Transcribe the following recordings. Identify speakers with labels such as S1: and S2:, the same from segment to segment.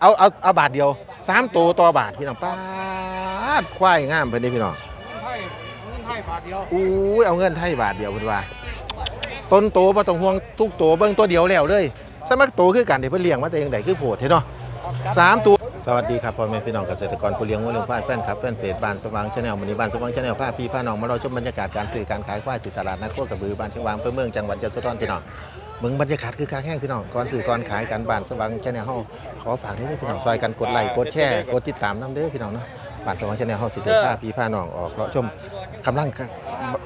S1: เอาเอาเอาบาทเดียวสามตัวต่อบาทพี่น้องป้าดควายงามเพิ่นนี่พี่น้อง
S2: เงินไทยเงินไทยบาทเดียว
S1: อู้ยเอาเงินไทยบาทเดียวเพิ่นว่า ต้นโตบ่ต้องห่วงทุกตัวเบิ่งตัวเดียวแล้วเลยสมัครโตคือกันที่เพิ่นเลี้ยงมาแต่ยังไดคือโพดเห็นเนาะสามตัวสวัสดีครับพ่อแม่พี่น้องเกษตรกรผู้เลี้ยงวัวเลี้ยงควายแฟนคลับแฟนเพจบ้านสว่างชาแนลวันนี้บ้านสว่างชาแนลพาพี่พาน้องมาเราชมบรรยากาศการซื้อการขายควายที่ตลาดนัดโคกระบือบ้านเชียงวางอำเภอเมืองจังหวัดยะโสธรพี่น้องเมืองบรรยากาศคือค้าแห้งพี่น้องก่อนซื้อก่อนขายกันบ้านสว่างชาแนลเฮาข อฝากนิดนึงพี่น้องซอยกันกดไลค์กดแชร์กดติดตามน้ำเด้อพี่น้องเนาะบ้านสว่างชาแนลเฮาสิเดินพาพี่พาน้องออกเราะชมกำลัง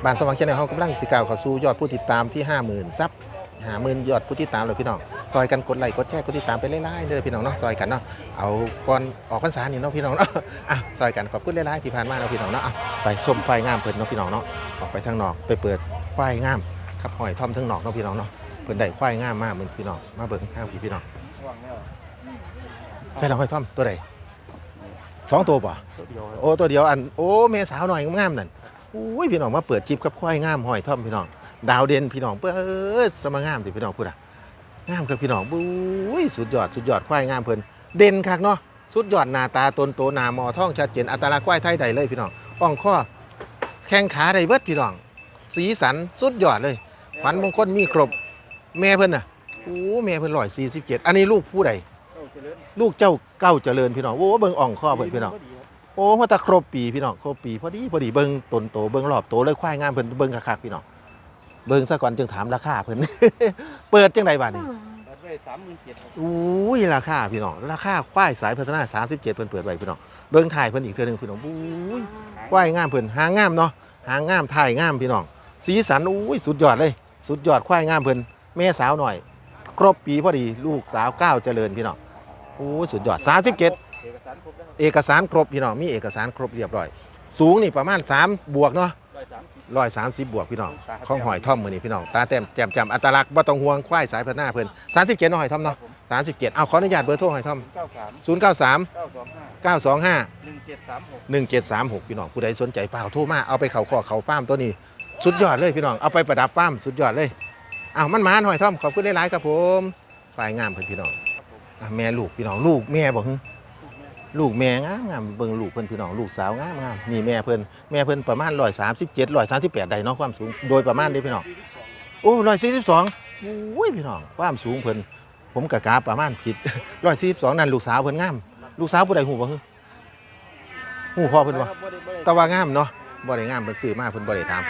S1: บ้านสว่างชาแนลเฮากำลังสิก้าวเข้าสู่ยอดผู้ติดตามที่ 50,000ซับหาหมื่นยอดผู้ติดตามเลยพี่น้องซอยกันกดไลค์กดแชร์กดติดตามไปไล่ๆเด้อพี่น้องเนาะซอยกันเนาะเอาก่อนออกพรรษานี่เนาะพี่น้องเนาะอะซอยกันขอบคุณไล่ๆที่ผ่านมาเนาะพี่น้องเนาะอะไปชมไฟงามเพิ่นเนาะพี่น้องเนาะออกไปทางนอกไปเปิดไฟงามขับหอยท่อมทางนอกเนาะพี่น้องเนาะเพิ่นได้ไฟงามมากเหมือนพี่น้องมาเบิ่งทางพี่พี่น้อง ใช่แล้วหอยท่อมตัวใดสองตัวป่ะโอ้ตัวเดียวอันโอ้เมสาวหน่อยงามๆนั่นอุ้ยพี่น้องมาเปิดจิบกับควายงามหอยท่อมพี่น้อง ดาวเด่นพี่น้องเปิดสมางามติพี่น้องพูดอะงามครับพี่น้องบุ้ยสุดยอดสุดยอดควายงามเพิ่นเด่นคักเนาะสุดยอดหน้าตาตนโตหน้าหมอท่องชัดเจนอัตลักษณ์ควายไทยใดเลยพี่น้องอ่องข้อแข้งขาใดเบิดพี่น้อง สีสันสุดยอดเลยขวัญมงคลมีครบแม่เพิ่นน่ะโอ้แม่เพิ่นร้อยสี่สิบเจ็ดอันนี้ลูกผู้ใด ลูกเจ้าเก้าเจริญพี่น้องโอ้เบิ่งอ่องข้อเพิ่นพี่น้องโอ้หัวตะครบปีพี่น้องครบปีพอดีพอดีเบิ่งตนโตเบิ่งรอบโตเลยควายงามเพิ่นเบิ่งคักๆพี่น้องเบิ่งซะก่อนจึงถามราคาเพิ่น เปิดจังไดบาดนี้
S2: บาทได้สามหมื่นเจ็ด
S1: อุ้ยราคาพี่น้องราคาควายสายพัฒนา37เพิ่นเปิดไว้พี่น้องเบิ่งถ่ายเพิ่นอีกเทื่อหนึงพี่น้องอุ้ยควายงามเพิ่นหางงามเนาะหางงามถ่ายงามพี่น้องสีสันอุ้ยสุดยอดเลย สุดยอดควายงามเพิ่นแม่สาวหน่อย ครบปีพอดีลูกสาวก้าวเจริญพี่น้องโอ้สุดยอด37
S2: เอกสารครบแล้ว
S1: เอกสารครบพี่น้องมีเอกสารครบเรียบร้อย สูงนี่ประมาณ 3 บวกเนาะ
S2: ร้อยสามสิบ
S1: บวกพี่น้องของหอยท่อมมือนี่พี่น้องตาแต้มแจ่มจำอัตลักษณ์บ่ต้องห่วงควายสายพัฒนาเพิ่นสามสิบเจ็ดน้องหอยท่อมเนาะสามสิบเจ็ดเอาขออนุญาตเบอร์โทรหอยท่อมศูนย์เก้าสาม
S2: เก้าสองห้า
S1: ห
S2: นึ่งเจ็ดสามหก
S1: พี่น้องผู้ใดสนใจฝ่ากโทรมาเอาไปเขาข้อเขาฟาร์มตัวนี้ สุดยอดเลยพี่น้องเอาไปประดับฟาร์มสุดยอดเลยอ้าวมันมาหอยท่อมขอบคุณหลายๆครับผมฝ่ายงามเพิ่นพี่น้อง อะแม่ลูกพี่น้องลูกแม่บอกฮึลูกแม่งามงามเบิ่งลูกเพิ่นพี่น้องลูกสาวงามงามนี่แม่เพิ่นแม่เพิ่นประมาณร้อยสามสิบเจ็ดร้อยสามสิบแปดใดเนาะความสูงโดยประมาณเด้พี่น้องโอ้ร้อยสี่สิบสองโอ้ยพี่น้องความสูงเพิ่นผมกะกาประมาณผิดร้อยสี่สิบสองนั่นลูกสาวเพิ่นงามลูกสาวผู้ใดหูบ่ฮึหูพ่อเพิ่นบ่ต่ว่างามเนาะบ่ได้งามเพิ่นซื้อมาเพิ่นบ่ได้ถาม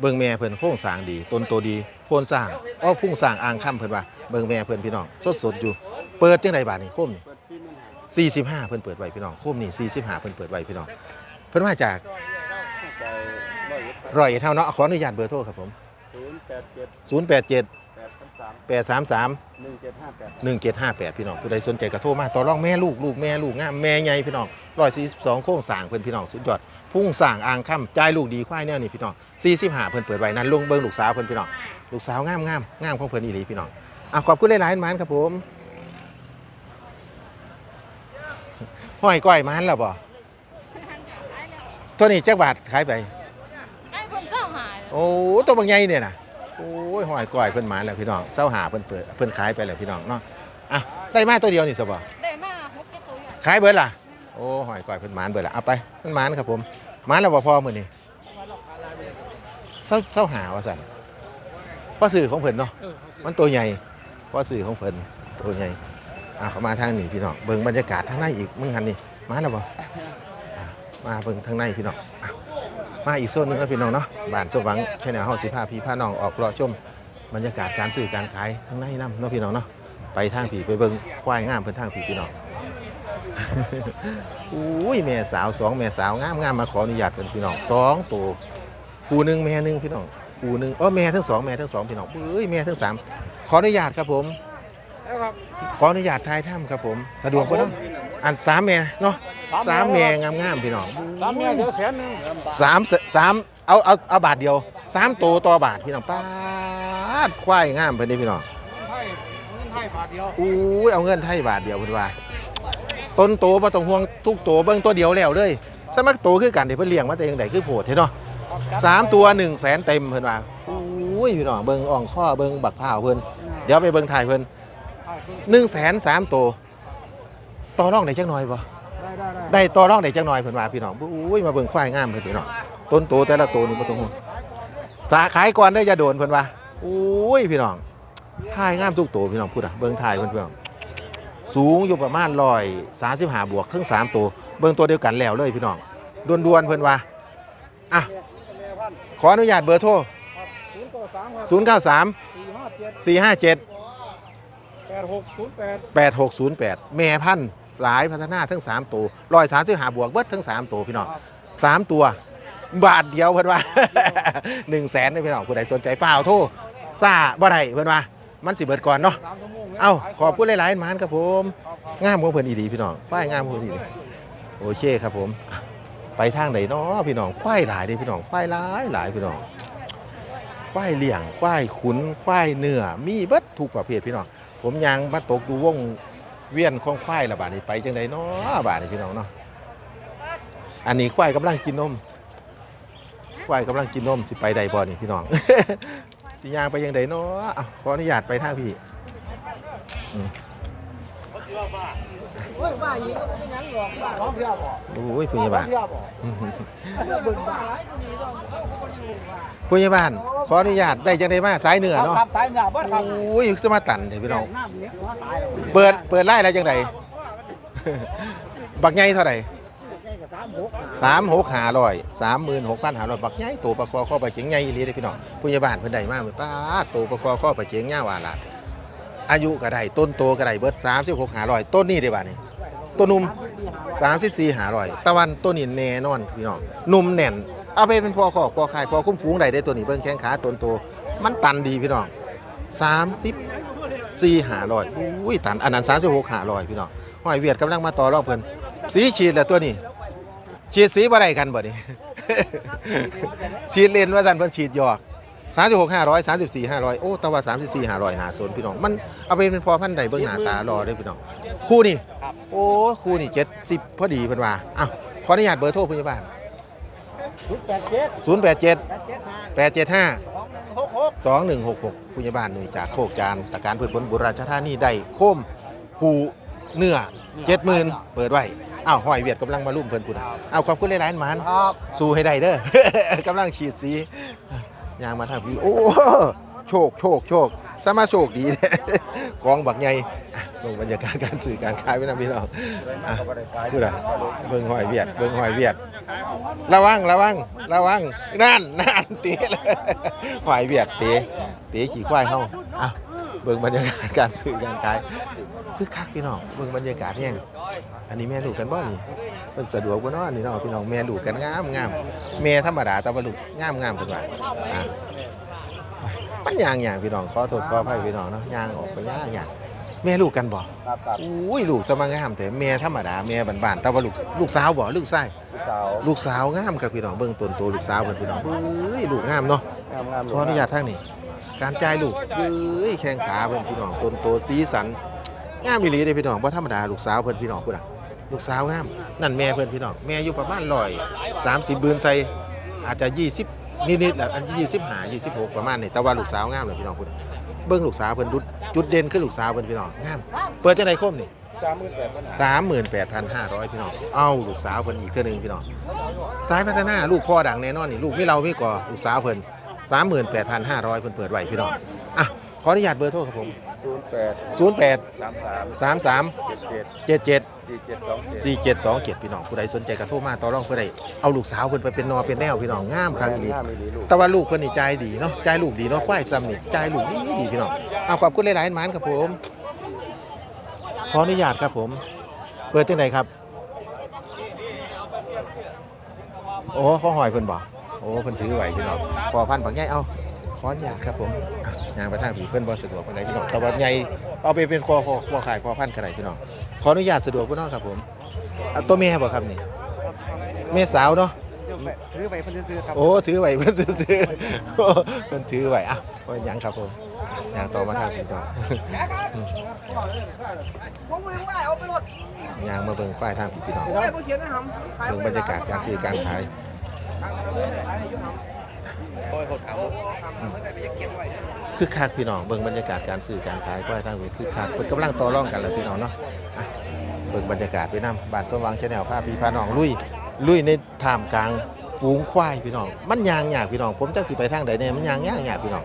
S1: เบิ่งแม่เพิ่นโครงสร้างดีต้นโตดีโคนสร้างอ้อพุ่งสร้างอ่างค่ำเพิ่นว่าเบิ่งแม่เพิ่นพี่น้องสดๆอยู่ เปิดจังไดบาดนี้โคม
S2: เปิดสี่หมื่นห้า
S1: 45เพิ่นเปิดไว้พี่น้องโคมนี่45เพิ่นเปิดไว้พี่น้องเพิ่นมาจาก
S2: ใจร้อยเอ็ด
S1: ร้อยเอ็ดเท่าเนาะขออนุญาตเบอร์โทรครับผม
S2: ศูนย์แปดเจ็ด
S1: 087
S2: แปดสามสาม
S1: 833
S2: หนึ่งเจ็ดห้าแปด
S1: 1758 พี่น้องผู้ใดสนใจก็โทรมาต่อรองแม่ลูกลูกแม่ลูกงามแม่ใหญ่พี่น้อง142โครงสร้างเพิ่นพี่น้องสุดยอดพุ่งสร้างอ่างค่ำจ่ายลูกดีควายแนวนี่พี่น้อง45เพิ่นเปิดไว้นั่นลงเบิ่งลูกสาวเพิ่นพี่น้องลูกสาวงามงามงามของเพิ่นอีหลีพี่น้องอะขอบคุณหลายๆหมานครับผม ห้อยก้อยหมานแล้วบ่ตัวนี้จักบาทขายไป
S3: ไอ้คนเศร้าหาย
S1: โอ้ตัวบางใหญ่เนี่ยนะโอ้ยห้อยก้อยเพิ่นหมานแล้วพี่น้องเศร้าหาเพิ่นเปิดเพิ่นขายไปแล้วพี่น้องเนาะอะได้มาตัวเดียวนี่สบ่
S3: ได้มาหกเจ็ดตัวอย่าง
S1: ขายเบิดล่ะโอ้ห้อยก้อยเพิ่นหมานเบิดล่ะเอาไปเพิ่นหมานครับผมหมานแล้วบ่พอมื้อนี้เศร้าเศร้าหาว่าซั่นเพราะสื่อของเพิ่นเนาะมันตัวใหญ่เพราะสื่อของเพิ่นตัวใหญ่ อะเขามาทางนี้พี่น้องเบิ่งบรรยากาศทางในอีกมึงหันนี่มาแล้วบ่อะมาเบิ่งทางในพี่น้องอะมาอีกโซนหนึงแล้วพี่น้องเนาะบ้านสว่างแค่แนวเฮาสิพาพี่พาน้องออกรอชมบรรยากาศการซื้อการขายทางในนํเนาะพี่น้องเนาะไปทางผีไปเบิ่งควายงามเพิ่นทางผีพี่น้อง อุ้ยแม่สาวสองแม่สาวงามงามมาขออนุญาตเป็นพี่น้องสองตัวคู่หนึ่งแม่หนึ่งพี่น้องคู่หนึ่งเออแม่ทั้งสองแม่ทั้งสองพี่น้องเอ้ยแม่ทั้งสามขออนุญาตครับผม
S2: ครับ
S1: ขออนุญาตทายถ้ำครับผม สะดวกปะเนาะอันสามแม่เนาะสามแม่งามๆพี่น้อง
S2: สามเมียเดี๋ยวแสนหนึ่ง
S1: สามสามเอาเอาเอาบาทเดียวสามตัวต่อบาทพี่น้องป้าดควายงามเพิ่นนี่พี่น้อง
S2: เงินไทยเงินไทยบาทเดียว
S1: อู้ยเอาเงินไทยบาทเดียวเพิ่นว่าต้นโตบ่ต้องห่วงทุกตัวเบิ่งตัวเดียวแล้วเลยสมัครโตคือกันที่เพิ่นเลี้ยงมาแต่ยังไดคือโพดเห็นเนาะสามตัว1 0 0 0 0แสนเต็มเพิ่นว่าอู้ยพี่น้องเบิ่งอ่องข้อเบิ่งบักพร้าวเพิ่นเดี๋ยวไปเบิ่งถ่ายเพิ่น 1 0 0 0 0 0สามตัวต่อรองได้จักหน่อยบ่
S2: ได้ได้ได้
S1: ได้ต่อรองได้จักหน่อยเพิ่นว่าพี่น้องอุ้ยมาเบิ่งควายงามเพิ่นพี่น้องต้นโตแต่ละโตนี่บ่ต้องห่วงสาขายก่อนได้ออย่าโดนเพิ่นว่าอุ้ยพี่น้องถ่ายงามทุกโตพี่น้องพูดอะเบิ่งถ่ายเพิ่นพี่น้องสูงอยู่ประมาณ135บวกทั้งสามตัวเบิ่งตัวเดียวกันแล้วเลยพี่น้องด่วนๆเพิ่นว่าอะขออนุญาตเบอร์โทร
S2: ศูนย์ต่อสามครับ
S1: 093
S2: สี่ห้าเจ็ด
S1: 457
S2: แปด หกศูนย์แปด
S1: 8608 แม่พันธุ์สายพัฒนาทั้ง3ตัวร้อยสามสิบหาบวกเบิดทั้ง 3 ตัวพี่น้อง3ตัว บาทเดียวเพิ่นว่า 1 0 0 0 0แสนพี่น้องผู้ใดสนใจเปล่าโทรซ่าบ่ได้เพิ่นว่า มันสิเบิดก่อนเนาะ
S2: สามชั่วโมงแล้ว
S1: เอ้า ขอบคุณหลายๆหมานครับผม งามของเพิ่นอีดีพี่น้องป้ายงามของเพิ่นอีดีโอเคครับผม ไปทางไหนเนาะพี่น้องควายหลายเด้พี่น้องควายหลายหลายพี่น้องควายเลี้ยงควายขุนควายเนื้อมีเบิดทุกประเภทพี่น้อง ผมยังมาตกดูวงเวียนของควายละบาทนี้ไปจังไดเนาะบาทนี้พี่น้องเนาะอันนี้ควายกำลังกินนมควายกำลังกินนมสิไปใดบ่นี่พี่น้อง สิยางไปยังไดเนาะอะขออนุญาตไปทางพี่
S2: เฮ้ยว่าอีกก็ไม่งั้นหรอกว่าร้องเที่ยวบ่
S1: โอ้ยผู้ใหญ่บ้าน
S2: เที่ยวบ่เบิ่งบ้า
S1: ผู้ใหญ่บ้าน ขออนุญาตได้จังไดมาสายเหนือ
S2: ครับ
S1: เนาะ
S2: ครับสายเหนือเบิดครับ
S1: โอ้ยจะมาตันเถอะพี่น้อง
S2: น้ำเนี้ยหัวตายแล้ว
S1: เปิดเปิดไล่แล้วจังไดบักใหญ่เท่าไหร่
S2: ใช่กับสามหก
S1: สามหกหาร้อยสามหมื่นหกพันหาร้อยบักใหญ่ตัวปลาคอข้อปลาเฉียงใหญ่อีหลีเลยพี่น้องผู้ใหญ่บ้านเพิ่นได้มากเลยป้าดตัวปลาคอข้อปลาเฉียงย่าวาลาด อายุก็ได้ต้นโตก็ได้เบิดสามสิบหกหาร้อยต้นนี้ได้บ้านี่ต้นนุ่มสามสิบสี่หาร้อยตะวันต้นนี้แน่นอนพี่น้องนุ่มแน่น เอาไปเป็นพอขอกพอขายพอคุ้มฟูงได้ได้ตัวนี้เบิ่งแข้งขาต้นโตมันตันดีพี่น้องสามสิบสี่หาร้อยอุ้ยตันอันนั้นสามสิบหกหาร้อยพี่น้องห้อยเวียดกำลังมาต่อรอบเพิ่นสีฉีดแล้วตัวนี้ฉีดสีบ่ได้กันบ่นี่ฉีดเลนว่าสันเพิ่นฉีดหยอก 36 500 34 500โอ้แต่ว่า34 500น่าสนพี่น้องมันเอาไปเป็นพอพันธุ์ใดเบิ่งหน้าตารอเด้อพี่น้องคู่นี่โอ้คู่นี่70พอดีเพิ่นว่าอ้าวขออนุญาตเบอร์โทรผู้ใหญ่บ้าน
S2: ศูนย์แปดเจ็ด
S1: 087
S2: แปดเจ็ดห้า
S1: 875
S2: สองหนึ่งหกหก
S1: 2166ผู้ใหญ่บ้านหน่วยจากโคกจานตะการพืชผลบุรีราชธานีได้โคมผูเนื้อ70,000 เปิดไว้อ้าวห้อยเวียดกำลังมาลุ่มเพิ่นพุ่นน่ะอ้าวขอบคุณหลายๆหมาน
S2: ครับ
S1: สู้ให้ได้เด้อ กำลังฉีดสี ยางมาทางพี่โอ้โชคโชคโชคสามารถโชคดีเนี่ยกองบักใหญ่ลงบรรยากาศการสื่อการขายไว้นะพี่น้องอะพูดอะเบิ่งหอยเวียดเบิ่งหอยเวียด ระวังระวังระวังนั่นนั่นตีเลยหอยเวียดตีตีขี่ควายเฮาอะเบิ่งบรรยากาศการสื่อการขายคือคักพี่น้องเบิ่งบรรยากาศเนี่ยอันนี้แม่ลูกกันบ่นี่ พิ่นสะดวกกว่าเนาะนี่เนาะพี่น้องแม่ลูกกันงามงามแม่ธรรมดาแต่ว่าลูกงามงามเพิ่นว่าอะมันยางอย่างพี่น้องขอโทษขออภัยพี่น้องเนาะยางออกไปยางอย่างแม่ลูกกันบ่
S2: ครับครับ
S1: อุ้ยลูกจะมางามแต่แม่ธรรมดาแม่บ้านๆแต่ว่าลูกลูกสาวบ่ลูกชาย
S2: ลูกสาว
S1: ลูกสาวงามครับพี่น้องเบิ่งต้นโตลูกสาวเพิ่นพี่น้องเอ้ยลูกงามเนาะ
S2: งามงาม
S1: ขออนุญาตทางนี้การจ่ายลูกเอ้ยแข้งขาเพิ่นพี่น้องต้นโตสีสันงามอีหลีเด้พี่น้องบ่ธรรมดาลูกสาวเพิ่นพี่น้องพุ่นน่ะ ลูกสาวงาม นั่นแม่เพื่อนพี่น้องแม่อยู่ประมาณร้อยสามสิบบืนใส่อาจจะยี่สิบนิดๆแหละอันยี่สิบห้ายี่สิบหกประมาณนี้แต่ว่าลูกสาวงามเลยพี่น้องคุณเบิ้งลูกสาวเพิ่นจุดจุดเด่นคือลูกสาวเพิ่นพี่น้องงามเปิดจังไดคมนี่
S2: สามหมื่นแปดพัน
S1: สามหมื่นแปดพันห้าร้อยพี่น้องเอาลูกสาวเพิ่นอีกเท่านึงพี่น้องสายพัฒนาลูกพ่อดังแน่นอนนี่ลูกไม่เราไม่ก่อลูกสาวเพิ่นสามหมื่นแปดพันห้าร้อยเพิ่นเปิดไว้พี่น้องอะขออนุญาตเบอร์โทรครับผม
S2: ศูนย์แปด
S1: ศูนย์แปด
S2: สามสาม
S1: สามสาม
S2: เจ็ดเจ็ด
S1: เจ็ดเจ็ด
S2: สี่เจ็ดสองเจ็ด
S1: 4727พี่น้องผู้ใดสนใจก็โทรมาต่อรองเพื่อได้เอาลูกสาวเพิ่นไปเป็นนอเป็นแนวพี่น้องงามคักอีหลี
S2: งามอีหลีลูก
S1: แต่ว่าลูกเพิ่นนี่ใจดีเนาะใจลูกดีเนาะควายจำนี่ใจลูกดีดีพี่น้องเอาขอบคุณหลายๆหมานครับผม ขออนุญาตครับผม เปิดจังไดครับ โอ้เขาหอยเพิ่นบ่โอ้เพิ่นถือไหวพี่น้องพอพันปักใหญ่เอาขออนุญาตครับผมอะ ยางไปทางผีเพิ่นบ่สะดวกปานใดพี่น้องแต่ว่าใหญ่เอาไปเป็นคอคอคอขายพอพันก็ได้พี่น้องขออนุญาตสะดวกพี่น้องครับผมอะตัวแม่บ่ครับนี่แม่สาวเนาะ
S2: ถือไปเพิ่นซื้อครับ
S1: โอ้ถือไหวเพิ่นถือโอ้เพิ่นถือไหวอะว่าหยังครับผมอย่างต่อมาทางพี่น้อง
S2: ผมไม่ได้เอาไปรถ
S1: ยางมาเบิ่งควายทางพี่น้อง
S2: โอ้ยผมเขียนนะครับ
S1: เบิ่งบรรยากาศการซื้อการขาย
S2: โอ้ยผมถามผม
S1: คือคักพี่น้องเบิ่งบรรยากาศการซื้อการขายควายทางเวคือคักเพิ่นกำลังต่อรองกันแหละพี่น้องเนาะอะเบิ่งบรรยากาศไปนํบ้านสว่างชาแนลพาพี่พาน้องลุยลุยในท่ามกลางฝูงควายพี่น้อง มันยางยากพี่น้อง ผมจักสิไปทางใดแน่มันยางยากยากพี่น้อง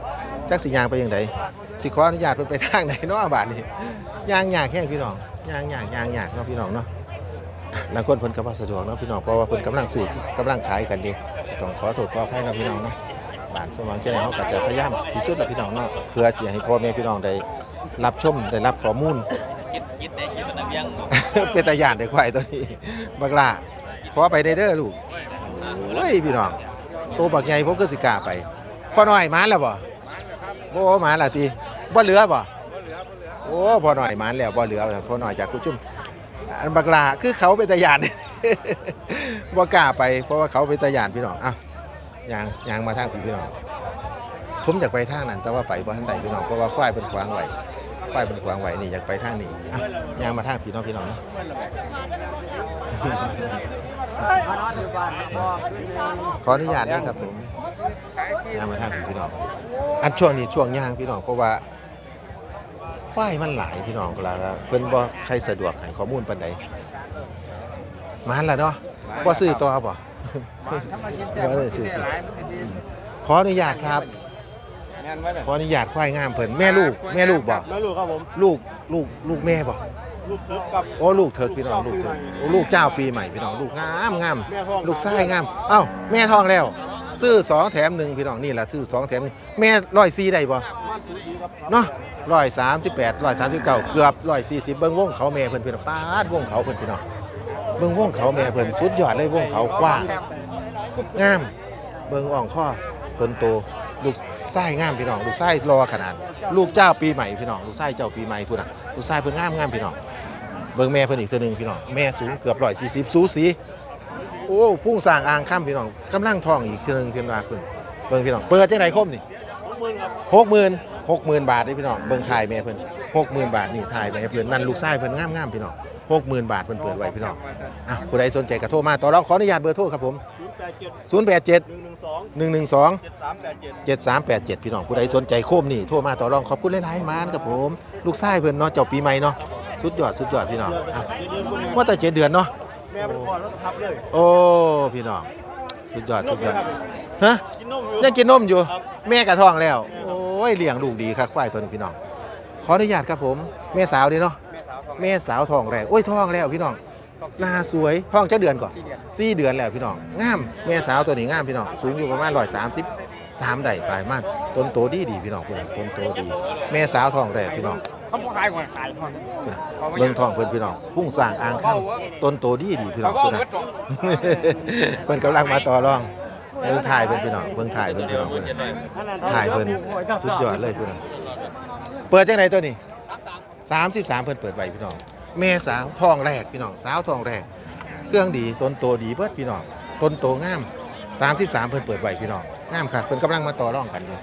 S1: จักสิยางไปยังไดสิขออนุญาตเพิ่นไปทางใดเนาะบาดนี้ยางยากแห้งพี่น้องยางยากยางยากเนาะพี่น้องเนาะแล้วคนเพิ่นก็บ่สะดวกเนาะพี่น้องเพราะว่าเพิ่นกำลังซื้อกำลังขายกันอยู่ต้องขอโทษขออภัยเนาะพี่น้องเนาะ บ้านสว่างชาแนลเฮาก็จะพยายามที่สุดแหละพี่น้องเนาะเพื่อจะให้พ่อแม่พี่น้องได้รับชมได้รับข้อมูล
S2: ยิดยิดได้ยิดมันน้ำยัง
S1: เป็นตาย่านได้ควายตัวนี้บักลาขอไปได้เด้อลูกเฮ้ยพี่น้องตัวบักใหญ่ผมก็สิกล้าไปพ่อหน่อยหมานแล้วบ่บ่หมานละทีบ่เหลือบ่โอ้พ่อหน่อยหมานแล้วบ่เหลือพ่อหน่อยจากกุจุ่มอันบักลาคือเขาเป็นตาย่าน บ่กล้าไปเพราะว่าเขาเป็นตาย่านพี่น้องอ้าว ยางยางมาทางพี่พี่น้องผมอยากไปทางนั้น แต่ว่าไปบ่ทันใดพี่น้องเพราะว่าควายเป็นขวางไว้ควายเป็นขวางไว้นี่อยากไปทางนี้อ้าวยางมาทางพี่น้องพี่น้องเนาะขออนุญาตนะครับผมย่างมาทางพี่น้องอันช่วงนี้ช่วงย่างพี่น้องเพราะว่าควายมันหลายพี่น้องก็แล้วาเพิ่นบ่ใครสะดวกให้ข้อมูลปานใดมาแล้วเนาะบ่ซื้อต่อบ่ บ่ได้ซื้อต่อขออนุญาตครับ
S2: งานไว้เลย
S1: ขออนุญาตควายงามเพิ่นแม่ลูก แม่ลูกบ่
S2: แล้วลูกครับผม
S1: ลูกลูกลูกแม่บ่
S2: ลูกลึกกับ
S1: โอ้ลูกเถิกพี่น้องลูกเถิกโอ้ลูกเจ้าปีใหม่พี่น้องลูกงามงาม
S2: แม่ท้อง
S1: ลูกไส้งามเอ้าแม่ท้องแล้วซื้อสองแถมหนึ่งพี่น้องนี่แหละซื้อสองแถมหนึ่งแม่ร้อยสี่ได้บ่
S2: บ้านสูดีครับ
S1: เนาะร้อยสามสิบแปดร้อยสามสิบเก้าเกือบร้อยสี่สิบเบิ้งวงเขาแม่เพิ่นพี่น้องปาดวงเขาเพิ่นพี่น้องเบิ้งว่งเขาแม่เพิ่นสุดยอดเลยว่งเขากว้างงาม เบิ้งอ่องข้อตนโตลูกไส้งามพี่น้องลูกไส้รอขนาด ลูกเจ้าปีใหม่พี่น้องลูกไส้เจ้าปีใหม่พุ่นน่ะลูกไส้เพิ่นงามงามพี่น้องเบิ้งแม่เพิ่นอีกตัวหนึงพี่น้องแม่สูงเกือบร้อยสี่สิบสูสีโอ้พุ่งสร้างอ่างข้ามพี่น้องกำลังทองอีกเทื่อนึงเพียงว่าคุณเบิ่งพี่น้องเปิดจังไดคมนี่
S2: หนครับ
S1: หกหมื่นหกหมื่นบาทนี่พี่น้องเบิ่งถ่ายแม่เพิ่นหกหมื่นบาทนี่ถ่ายแม่เพิ่นนั่นลูกชายเพิ่นงามงามพี่น้อง หกหมื่นบาทเพิ่นเปิดไว้พี่น้องอะผู้ใดสนใจก็โทรมาต่อรองขออนุญาตเบอร์โทรครับผม
S2: ศูนย์แปดเจ็ด
S1: 087
S2: หนึ่งหนึ่งสอง
S1: 112
S2: เจ็ดสามแปดเจ็ด
S1: 7387พี่น้องผู้ใดสนใจโคมนี่โทรมาต่อรองขอบคุณหลายๆมานครับผมลูกชายเพิ่นเนาะเจ้าปีใหม่เนาะสุดยอดสุดยอดพี่น้องอะ
S2: เดือนๆ
S1: ว่าแต่เจ็ดเดือนเนาะ
S2: แม่เป็นคอแล้วทับเลย
S1: โอ้พี่น้องสุดยอดสุดยอดฮะ
S2: กินนมอยู่
S1: ยังกินนมอยู่
S2: ครับ
S1: แม่กระท้องแล้ว โอ้ยเลี้ยงลูกดีครับควายตัวนี้พี่น้อง ขออนุญาตครับผม แม่สาวดีเนาะ
S2: แม่สาวท้อง
S1: แม่สาวท้องแรกโอ้ยท้องแล้วพี่น้องหน้าสวยท้องจะเดือนก่อนสี่เดือนแล้วพี่น้องงามแม่สาวตัวนี้งามพี่น้องสูงอยู่ประมาณร้อยสามสิบสามได้ปลายมากต้นโตดีดีพี่น้องพี่น้องต้นโตดี แม่สาวท้องแรกพี่น้อง
S2: เขาบอกขายกว่าขายทอน
S1: เบิ่งท้องเพิ่นพี่น้องพุ่งสร้างอ่างข้างต้นโตดีดีพี่น้องพี่น้องเพิ่นกำลังมาต่อรองเบิ่งถ่ายเพิ่นพี่น้องเบิ่งถ่ายเพิ่นพี่น้องเพิ่นถ่ายเพิ่นสุดยอดเลยพี่น้องเปิดจังไหนตัวนี้ 33 เพิ่นเปิดไว้พี่น้อง แม่สาวทองแรกพี่น้องสาวทองแรก เครื่องดีต้นโตดีเบิดพี่น้องต้นโตงาม 33 เพิ่นเปิดไว้พี่น้องงามครับเพิ่นกำลังมาต่อรองกันอยู่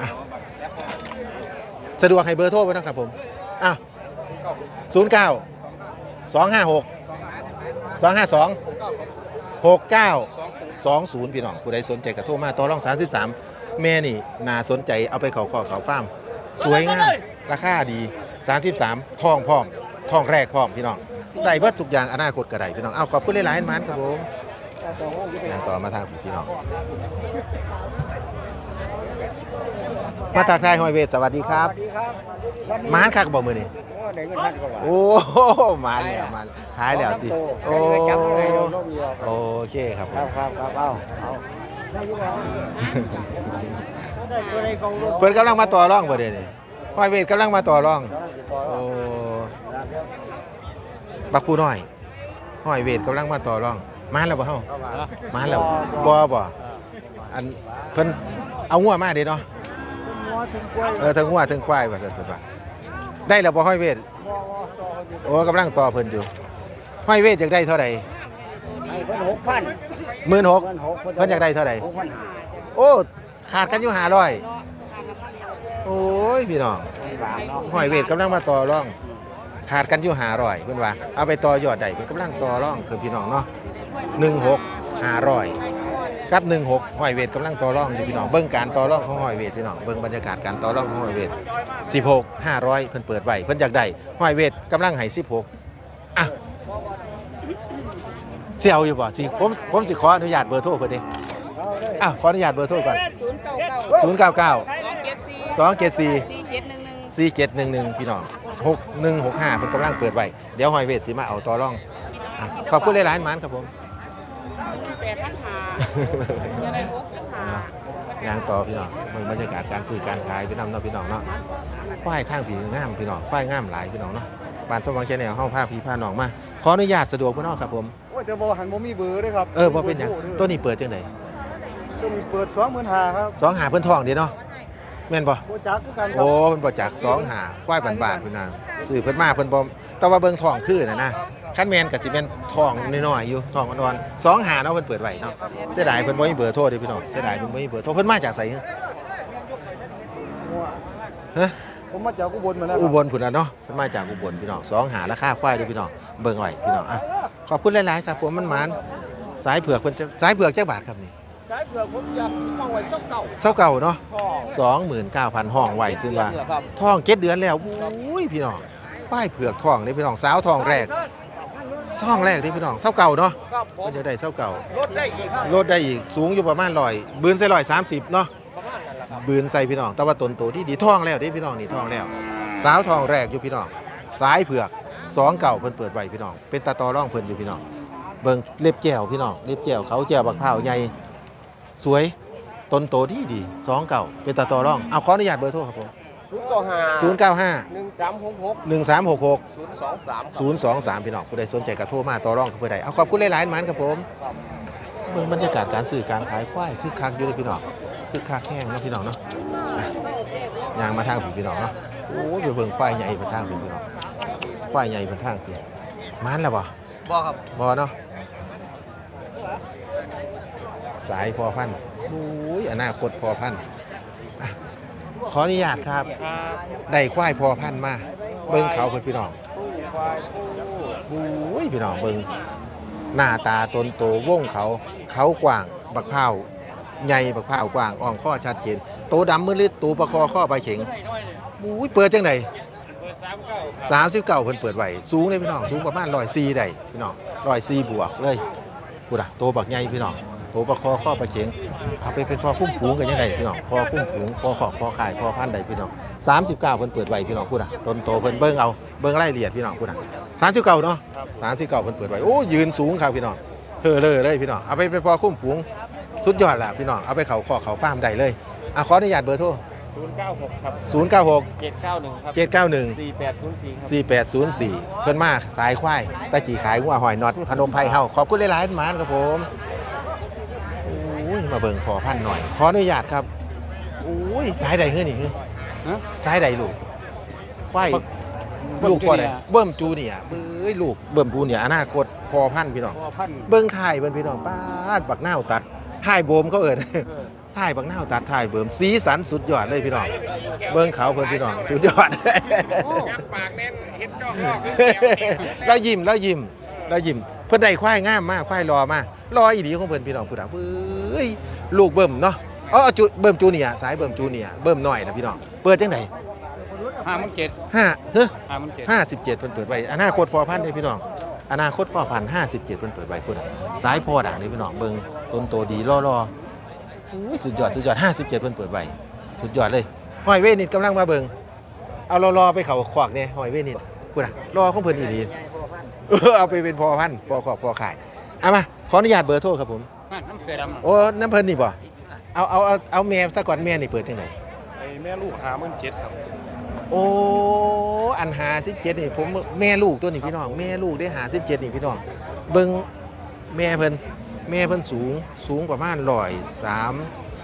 S1: อะสะดวกให้เบอร์โทรไว้นะครับผมอ้าว09 256 252 69 20 พี่น้องผู้ใดสนใจก็โทรมาต่อรอง 33 แม่นี่น่าสนใจเอาไปเขาขอเขาฟาร์มสวยงามราคาดี 33ทองพร้อมทองแรกพร้อมพี่น้องได้เบิดทุกอย่างอนาคตก็ได้พี่น้องเอาขอบคุณหลายๆมันครับผมงานต่อมาทางพี่น้อง มาทักทายหอยเวทสวัสดีครับ
S2: สวัสดีครับวันนี้
S1: มานคักบ่มือนี่
S2: โอ้ได้เงินพันกว่าบาท
S1: โอ้มาแล้วมาแล้วขายแล้วติโอ้
S2: ได้เงินจับอะไรเราโน้มเดียว
S1: โอเคครับผ
S2: ครับ
S1: ม
S2: ครับครับเอาเอาได้อยังไงได้ตัวในกองลูก
S1: เพิ่นกำลังมาต่อรองบ่เด้นี่ หอยเวทกำลังมาต่อรอง โอ้บักผู้น้อยหอยเวทกำลังมาต่อรอง มาแล้วบ่เฮามาแล้วบ่บ่อันเพิ่นเอางัวมาเด้เนาะเออทั้งงัวทั้งควายว่าซั่นเพิ่นว่าได้แล้วบ่หอยเวทโอ้กำลังต่อเพิ่นอยู่หอยเวทอยากได้เท่าใด
S2: ไอ้คนหกพัน
S1: 16,000
S2: เพิ่นหก
S1: เพิ่นอยากได้เท่าใด
S2: หกพันห้า
S1: โอ้ขาดกันอยู่500โอ้ย อ้
S2: ยพี่น้อง
S1: หอยเวทกำลังมาต่อร่องขาดกันอยู่หาร่อยเพื่อนว่าเอาไปต่อยอดได้เพื่อนกำลังต่อร่องคือพี่น้องเนาะหนึ่งหกหาร่อยกับหนึ่งหกหอยเวทกำลังต่อร่องอยู่พี่น้องเบิ้งการต่อร่องของหอยเวทพี่น้องเบิ้งบรรยากาศการต่อร่องของหอยเวทสิบหกห้าร้อยเพิ่นเปิดไว้เพิ่นอยากได้หอยเวทกำลังให้สิบหกอะเสียวอยู่บ่สิผมผมสิขออนุญาตเบอร์โทรเพิ่นเด้
S2: เอาเลย
S1: อะขออนุญาตเบอร์โทรก่อน
S3: ศูนย์เก้าเก้า
S1: 099
S3: สองเจ็ดสี่
S1: 274
S3: สี่เจ็ดหนึ่งหนึ่ง
S1: สี่เจ็ดหนึ่งหนึ่งพี่น้องหกหนึ่งหกห้าเพิ่นกำลังเปิดไว้เดี๋ยวหอยเวทสิมาเอาต่อรองอะขอบคุณหลายๆหมันครับผม
S3: แปดพันหาจะได้หกสิบหายา
S1: งต่อพี่น้องเมืองบรรยากาศการซื้อการขายพี่น้องเนาะพี่น้องเนาะควายทางผีงามพี่น้องควายงามหลายพี่น้องเนาะบ้านสมหวังแชนแนลห้องผ้าพี่ผ้าน้องมาขออนุญาตสะดวกพี่น้องครับผม
S2: โอ้ยแต่บ่หันบ่มีเบอร์เด้ครับ
S1: เออบ่เป็นหยังตัวนี้เปิดจังได
S2: ตัวนี้เปิด25,000ครับ
S1: สองหาเพิ่นทองเดีเนาะ แม่นบ่
S2: บ่จักคือกันครั
S1: โอ้เพิ่นบ่จากสองหาควายบานๆพี่น้องซื้อเพิ่นมาเพิ่นบ่แต่ว่าเบิ่งทองคือน่ะนะคันแม่นก็สิแม่นทองน้อยๆอยู่ทองอ่อนๆสองหาเนาะเพิ่นเปิดไว้เนาะเสียดายเพิ่นบ่มีเบอร์โทรเด้พี่น้องเสียดายเพิ่นบ่มีเบอร์โทรเพิ่นมาจากไสฮะ
S2: ผมมาจากอุบลมาแล้ว
S1: อุบลพุ่นน่ะเนาะเพิ่นมาจากอุบลพี่น้องสองหาราคาควายเด้อพี่น้องเบิ่งไว้พี่น้องอะขอบคุณหลายๆครับผมมันหมานสายเผือกเพิ่นจะสายเผือกจักบาทครับนี่
S2: ใช้เผื่อผมอยากฟังไว้สักเก่า
S1: เซาเก่าเนาะ
S2: พ่อ
S1: 29,000ห้องไว้ซึ่งว่า
S2: ครับ
S1: ท้องเจ็ดเดือนแล้วอุ้ยพี่น้อง ป้ายเผือกท้องนี่พี่น้องสาวท้องแรกซ่องแรกนี่พี่น้องเศร้าเก่าเนาะ
S2: ครับผม
S1: มันจะได้เศร้าเก่าร
S2: ถได้อีกครับ
S1: ลดได้อีกสูงอยู่ประมาณร้อยบืนใส่ร้อยสามสิบเนาะ
S2: ประมาณนั้นแหละครับ
S1: บืนใส่พี่น้อง แต่ว่าตนโตที่ดีท้องแล้วเด้พี่น้องนี่ท้องแล้ว สาวท้องแรกอยู่พี่น้อง สายเผือกสองเก่าเพิ่นเปิดไว้พี่น้อง เป็นตาตอร่องเพิ่นอยู่พี่น้อง เบิ่งเล็บแก้วพี่น้อง เล็บแก้วเขาแก้วบักเผาวใหญ่ สวยตนโตที่ดีสองเก่าเป็นตาตอร่องเอาขออนุญาตเบอร์โทรครับผม
S2: ศูนย์เก้าห้า
S1: 095
S2: หนึ่งสามหกหก
S1: 1366
S2: ศูนย์สองสาม
S1: 023พี่น้องผู้ใดสนใจก็โทรมาต่อรองกับผู้ใดเอาขอบคุณหลายๆหมันครับผมเบิ่งบรรยากาศการซื้อการขายควายคึกคักอยู่เลยพี่น้องคึกคักแห้งเนาะพี่น้องเนาะอะย่างมาทางพี่พี่น้องเนาะโอ้ยอยู่เบิ่งควายใหญ่เป็นทางพี่พี่น้องควายใหญ่เป็นทางพี่มันแล้วบ่
S2: บ่ครับ
S1: บ่เนาะ สายพอพันธุ์โอ้ยอนาคตพอพันธุ์อะขออนุญาตครับ
S2: ครับ
S1: ได้ควายพอพันธุ์มาเบิ่งเขาเพิ่นพี่น้อง
S2: ตู้ควายตู้
S1: โอ้ยพี่น้องเบิ่งหน้าตาตนโตวงเขาเขากว้างบักเผาวใหญ่บักเผาวกว้างอ่องข้อชัดเจนโตดำมือลิดตูประคอข้อใบเข็งโอ้ยเปิดจังได
S2: เปิดสามเก้า
S1: สามสิบเก้าเพิ่นเปิดไว้สูงเลยพี่น้องสูงประมาณร้อยสี่ได้พี่น้องร้อยสี่บวกเลยพูดอะโตบักใหญ่พี่น้อง โตประคอข้อใบเข็งเอาไปเป็นพอคุ้มฝูงกันยังไงพี่น้องพอคุ้มฝูงพอขอบพอขายพอพันธุ์ใดพี่น้องสามสิบเก้าเพิ่นเปิดไว้พี่น้องพูดอะต้นโตเพิ่นเบิ่งเอาเบิ่งรายละเอียดพี่น้องพูดอะสามสิบเก้าเนาะสามที่เก่าเพิ่นเปิดไว้โอ้ยืนสูงครับพี่น้องเธอเลยเลยพี่น้องเอาไปเป็นพอคุ้มฝูงสุดยอดแหละพี่น้องเอาไปเขาขอเขาฟาร์มได้เลยอะขออนุญาตเบอร์โทร
S2: ศูนย์เก้าหกครับ
S1: 0 9 6
S2: เจ็ดเก้าหนึ่งครับ
S1: 7 9 1
S2: สี่แปดศูนย์สี่ครับ
S1: 4 8 0 4 เพิ่นมาสายควายตะจีขายหัวหอยน็อตพนมไพรเฮาขอบคุณหลายๆหมานครับผมโอ้ยมาเบิ่งพอพันหน่อย ขออนุญาตครับโอ้ยสายใดเฮ้ยนี่เฮ้ยสายใดลูกควายลูกพ่อใดเบิ่มจูเนี่ยเบ้ยลูกเบิ่มจูเนี่ยอนาคตพอพันธุ์พี่น้อง
S2: พ่อพัน
S1: เบิ้งถ่ายเบิ้งพี่น้องป้าดบักหน้าวตัดถ่ายโบมเขาเอิญถ่ายบักหน้าวตัดถ่ายเบิ่มสีสันสุดยอดเลยพี่น้อง เบิ้งเขาเพิ่นพี่น้องสุดยอด
S2: ปากแน่นเห็ดจอก
S1: แล้วยิ้มแล้วยิ้มแล้วยิ้มเพิ่นได้ควายงามมากควายรอมากรออีดีของเพิ่นพี่น้องผู้ดังเอ้ยลูกเบิ่มเนาะอ๋อจูเบิ่มจูเนียร์สายเบิ่มจูเนียร์เบิ่มน้อยนะพี่น้องเปิดจังได
S2: ห้ามันเจ็ด
S1: ห้าเฮ้อ
S2: ห้ามันเจ็ด
S1: ห้าสิบเจ็ดเพิ่นเปิดไว้อนาคตพอพันธุ์เด้พี่น้องอนาคตพอพันห้าสิบเจ็ดเพิ่นเปิดไว้พุ่นน่ะสายพอดังนี่พี่น้องเบิ่งต้นโตดีรอรออุ้ยสุดยอดสุดยอดห้าสิบเจ็ดเพิ่นเปิดไว้สุดยอดเลยหอยเวนิดกำลังมาเบิ่งเอารอรอไปเขาขวากเนี่ยหอยเวนิดพุ่นน่ะรอของเพิ่นอีหลี เออเอาไปเป็นพอพันธุ์พอขอบพอขายเอามาขออนุญาตเบอร์โทรครับผม
S2: น้ำเสือดำ
S1: โอ้น้ำเพิ่นนี่บ่เอาเอาเอาเอาแม่ซะก่อนแม่นี่เปิดจังได
S2: ไอ้แม่ลูกหามันเจ็ดครับ
S1: โอ้อันหาสิบเจ็ดนี่ผมแม่ลูกตัวนี้พี่น้องแม่ลูกได้หาสิบเจ็ดนี่พี่น้องเบิ่งแม่เพิ่นแม่เพิ่นสูงสูงประมาณร้อยสาม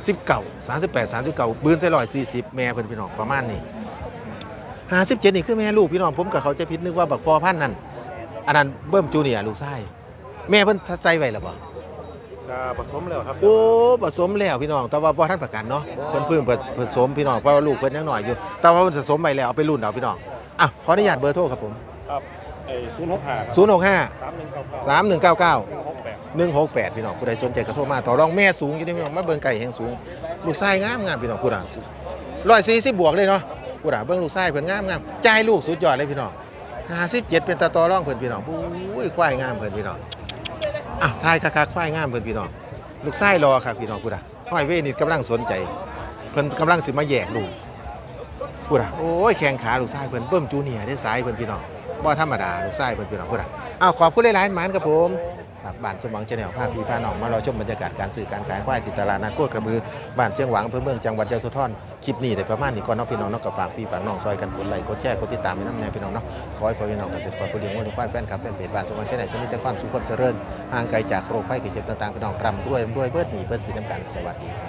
S1: สิบเก้าสามสิบแปดสามสิบเก้าบืนใส่ร้อยสี่สิบแม่เพิ่นพี่น้องประมาณนี้หาสิบเจ็ดนี่คือแม่ลูกพี่น้องผมกับเขาใจะพิดนึกว่าบักพอพันธุ์นั่นอันนั้นเบิ่มจูเนียร์ลูกชายแม่เพิ่นใจไว้แล้วบ่
S2: ก็ผสมแล้วครับ
S1: โอ้ผสมแล้วพี่น้อง แต่ว่าบ่ทันประกันเนาะเพิ่นเพิ่งผสมพี่น้องเพราะว่าลูกเพิ่นยังน้อยอยู่ แต่ว่าเพิ่นผสมไปแล้วเอาไปรุ่นเอาพี่น้องอะขออนุญาตเบอร์โทรครับผม
S2: ครับไอ้ศูนย์หกห้า
S1: 065
S2: สามหนึ่งเก้าเก้า
S1: 3199
S2: หนึ่งหกแปด
S1: 168พี่น้องผู้ใดสนใจก็โทรมาต่อรองแม่สูงอยู่เด้พี่น้องมาเบิ่งไก่แห่งสูง ลูกชายงามงามพี่น้องผู้น่ะ140บวกเลยเนาะผู้น่ะเบิ่งลูกชายเพิ่นงามงามจ่ายลูกสุดยอดเลยพี่น้องห้าสิบเจ็ดเป็นตาตอร่องเพิ่นพี่น้องปุ้ยควายงามเพิ่นพี่น้อง อะทายคาคาควายงามเพื่อนพี่น้องลูกไส้รอค่ะพี่น้องพูดอะห้อยเวนิดกำลังสนใจ เพิ่นกำลังสิมาแยกลูกพูดอะโอ้ยแข้งขาลูกไส้เพิ่นเบิ่มจูเนียร์ได้สายเพิ่นพี่น้องบ่ธรรมดาลูกไส้เพิ่นพี่น้องพูดอะอ้าวขอบคุณหลายๆหมานครับผม ครับบ้านสมหวังชาแนลภาพี่พาน้องมารอชมบรรยากาศการซื้อการขายควายที่ตลาดนัดกล้วยกระบือบ้านเชียงหวังอำเภอเมืองจังหวัดยะโสธรคลิปนี้แต่ประมาณนี้ก่อนเนาะพี่น้องเนาะกับฝากพี่ฝากน้องซอยกันกดไลค์กดแชร์กดติดตามไปน้ำแน่พี่น้องเนาะขอให้พ่อพี่น้องเกษตรกรผู้เลี้ยงวัวเลี้ยงควายแฟนคลับแฟนเพจบ้านสมหวังชาแนลจงมีแต่ความสุขความเจริญห่างไกลจากโรคภัยไข้เจ็บต่างๆพี่น้องร่ำรวยรวยเบิดหนีเบิดสีนน้ำกันสวัสดีครับ